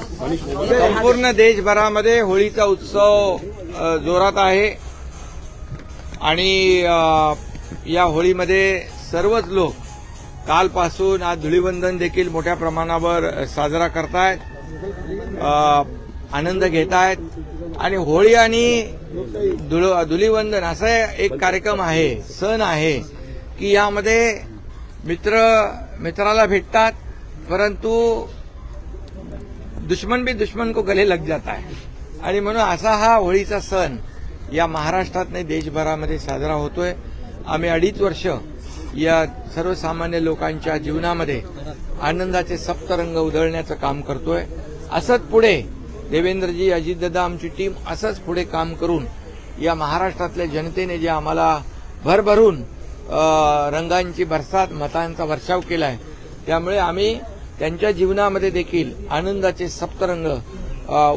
संपूर्ण देशभरामध्ये होळीचा उत्सव जोरात आहे. आणि या होळीमध्ये सर्वच लोक कालपासून आज धुळीबंधन देखील मोठ्या प्रमाणावर साजरा करतायत आनंद घेत आहेत आणि होळी आणि धुळ- धुलीवंदन असा एक कार्यक्रम आहे सण आहे की यामध्ये मित्र मित्राला भेटतात. परंतु दुश्मन भी दुश्मन को गले लग जाता है। आणि म्हणून असा हा होळीचा सण या महाराष्ट्रात नाही देशभरामध्ये साजरा होतोय. आम्ही अडीच वर्ष या सर्वसामान्य लोकांच्या जीवनामध्ये आनंदाचे सप्तरंग उधळण्याचं काम करतोय. असंच पुढे देवेंद्रजी अजितदादा आमची टीम असंच पुढे काम करून या महाराष्ट्रातल्या जनतेने जे आम्हाला भरभरून रंगांची भरसात मतांचा वर्षाव केलाय त्यामुळे आम्ही त्यांच्या जीवनामध्ये देखील आनंदाचे सप्तरंग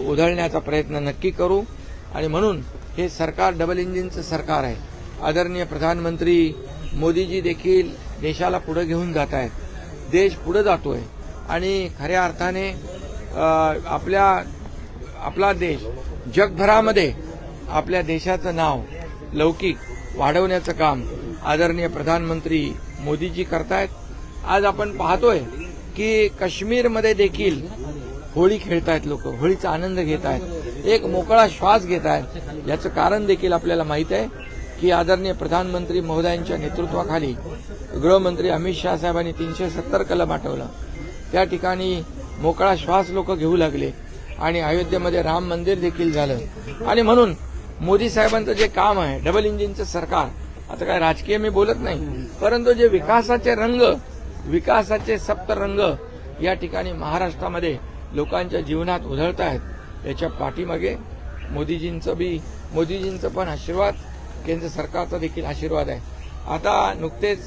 उधळण्याचा प्रयत्न नक्की करू. आणि म्हणून हे सरकार डबल इंजिनचं सरकार आहे. आदरणीय प्रधानमंत्री मोदीजी देखील देशाला पुढे घेऊन जात आहेत. देश पुढे जातोय. आणि खऱ्या अर्थाने आपल्या आपला देश जगभरामध्ये आपल्या देशाचं नाव लौकिक वाढवण्याचं काम आदरणीय प्रधानमंत्री मोदीजी करतायत. आज आपण पाहतोय की काश्मीरमध्ये देखील होळी खेळतायत लोक होळीचा आनंद घेत आहेत एक मोकळा श्वास घेत आहेत याचं कारण देखील आपल्याला माहीत आहे की आदरणीय प्रधानमंत्री महोदयांच्या नेतृत्वाखाली गृहमंत्री अमित शाह साहेबांनी तीनशे सत्तर कलम आठवलं. त्या ठिकाणी मोकळा श्वास लोक घेऊ लागले आणि अयोध्येमध्ये राम मंदिर देखील झालं. आणि म्हणून मोदी साहेबांचं जे काम आहे डबल इंजिनचं सरकार आता काय राजकीय मी बोलत नाही परंतु जे विकासाचे रंग विकासाचे सप्तरंग या ठिकाणी महाराष्ट्रामध्ये लोकांच्या जीवनात उधळत आहेत. याच्या पाठीमागे मोदीजींचं बी मोदीजींचं पण आशीर्वाद केंद्र सरकारचा देखील आशीर्वाद आहे. आता नुकतेच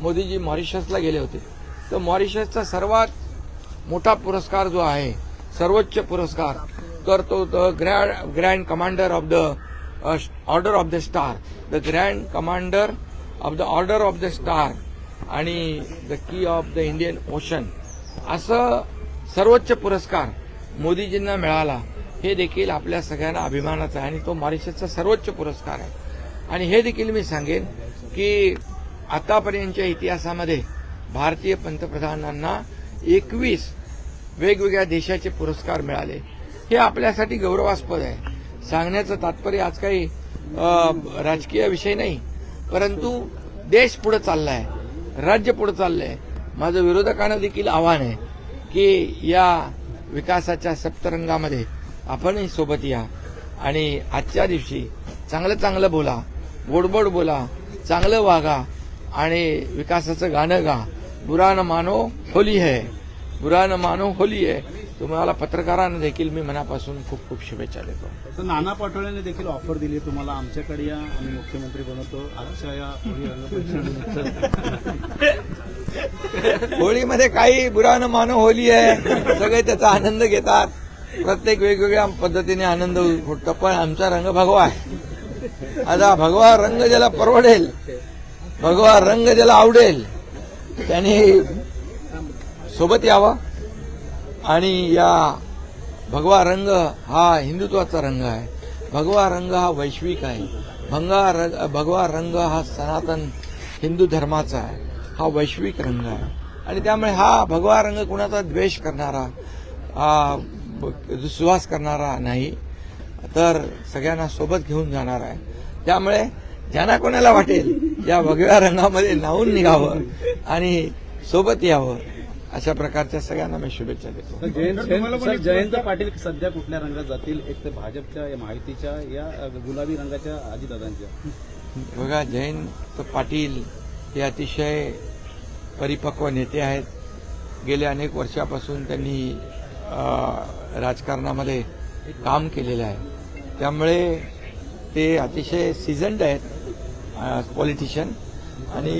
मोदीजी मॉरिशसला गेले होते. तर मॉरिशसचा सर्वात मोठा पुरस्कार जो आहे सर्वोच्च पुरस्कार तर तो the grand grand commander of the order of the star. The grand commander of the order of the star. आणि the key of the Indian Ocean असं सर्वोच्च पुरस्कार मोदीजींना मिळाला हे देखील आपल्या सगळ्यांना अभिमानाचा आहे आणि तो मॉरिशसचा सर्वोच्च पुरस्कार आहे. आणि हे देखील मी सांगेन की आतापर्यंतच्या इतिहासामध्ये भारतीय पंतप्रधानांना एकवीस वेगवेगळ्या देशाचे पुरस्कार मिळाले. हे आपल्यासाठी गौरवास्पद आहे. सांगण्याचं तात्पर्य आज काही राजकीय विषय नाही परंतु देश पुढे आहे राज्य पुढे चाललंय. माझं विरोधकांना देखील आव्हान आहे की या विकासाच्या सप्तरंगामध्ये आपणही सोबत या आणि आजच्या दिवशी चांगलं चांगलं बोला गोडबोड बोला चांगलं वागा आणि विकासाचं गाणं गा. बुरा न मानो होली है बुरा न मानो होली आहे तुम्हाला पत्रकारांना देखील मी मनापासून खूप खूप शुभेच्छा देतो. तर नाना पाटोळेने देखील ऑफर दिली तुम्हाला आमच्याकडे या आम्ही मुख्यमंत्री बनवतो. आजच्या या होळीमध्ये काही बुरा न मानो होली आहे. सगळे त्याचा आनंद घेतात. प्रत्येक वेगवेगळ्या पद्धतीने आनंद फुटतो पण आमचा रंग भगवा आहे. आता भगवा रंग ज्याला परवडेल भगवा रंग ज्याला आवडेल त्याने सोबत यावं. आणि या भगवा रंग हा हिंदुत्वाचा रंग आहे. भगवा रंग हा वैश्विक आहे. भंगा रंग भगवा रंग हा सनातन हिंदू धर्माचा आहे. हा वैश्विक रंग आहे. आणि त्यामुळे हा भगवा रंग कुणाचा द्वेष करणारा दुस्वास करणारा नाही. तर सगळ्यांना सोबत घेऊन जाणार आहे. त्यामुळे ज्यांना कोणाला वाटेल या भगव्या रंगामध्ये लावून निघावं आणि सोबत यावं. अशा प्रकारच्या सगळ्यांना मी शुभेच्छा देतो. जयंत सर, जयंत पाटील सध्या कुठल्या रंगात जातील? एक तर भाजपच्या या माहितीच्या या गुलाबी रंगाच्या अजितदादांच्या बघा जयंत पाटील हे अतिशय परिपक्व नेते आहेत. गेल्या अनेक वर्षापासून त्यांनी राजकारणामध्ये काम केलेलं आहे. त्यामुळे ते अतिशय सिझन्ड आहेत पॉलिटिशियन आणि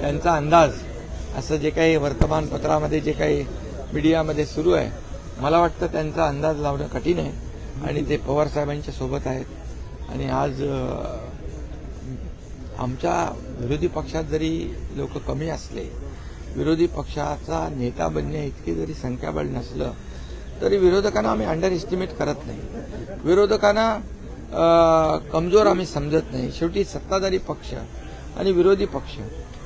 त्यांचा अंदाज असं जे काही वर्तमानपत्रामध्ये जे काही मीडियामध्ये सुरू आहे मला वाटतं त्यांचा अंदाज लावणं कठीण आहे आणि ते पवार साहेबांच्या सोबत आहेत. आणि आज आमच्या विरोधी पक्षात जरी लोक कमी असले विरोधी पक्षाचा नेता बनणे इतकी जरी संख्याबळ नसलं तरी विरोधकांना आम्ही अंडर एस्टिमेट करत नाही. विरोधकांना कमजोर आम्ही समजत नाही. शेवटी सत्ताधारी पक्ष आणि विरोधी पक्ष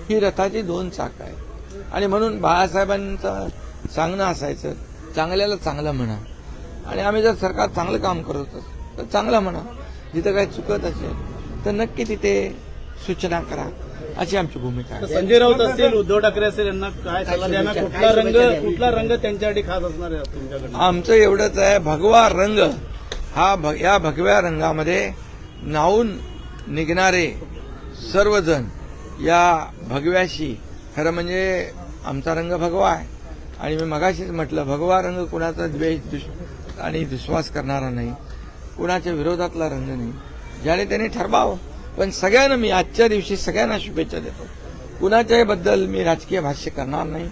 ही रथाची दोन चाक आहेत. आणि म्हणून बाळासाहेबांचं सांगणं असायचं. चांगल्याला चांगलं म्हणा. आणि आम्ही जर सरकार चांगलं काम करत असेल तर चांगलं म्हणा. जिथं काही चुकत असेल तर नक्की तिथे सूचना करा. अशी आमची भूमिका आहे. संजय राऊत असतील उद्धव ठाकरे असतील यांना काय सल्ला कुठला रंग कुठला रंग त्यांच्यासाठी खास असणार आहे तुमच्याकडे आमचं एवढंच आहे भगवा रंग. हा भ- या भगव्या रंगामध्ये नावून निघणारे सर्वजण या भगव्याशी खरं म्हणजे आमचा रंग भगवा आहे. आणि मी मगाशीच म्हटलं भगवा रंग कुणाचा द्वेष दुष आणि दुश्वास करणारा नाही. कुणाच्या विरोधातला रंग नाही. ज्याने त्यांनी ठरवावं. पण सगळ्यांना मी आजच्या दिवशी सगळ्यांना शुभेच्छा देतो. कुणाच्याही बद्दल मी राजकीय भाष्य करणार नाही.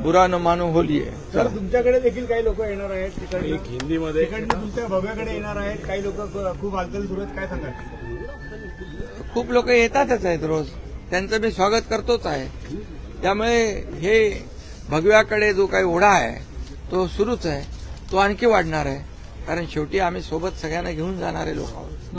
बुरा न मानो होली आहे. सर तुमच्याकडे देखील काही लोक येणार आहेत? हिंदीमध्ये तुमच्या भव्याकडे येणार आहेत? काही लोक खूप हालचाल सुरू आहेत काय सांगाल? खूप लोक येतातच आहेत रोज. त्यांचं मी स्वागत करतोच आहे. त्यामुळे हे भगव्याकडे जो काही ओढा आहे तो सुरूच आहे. तो आणखी वाढणार आहे. कारण शेवटी आम्ही सोबत सगळ्यांना घेऊन जाणारे लोक आहोत.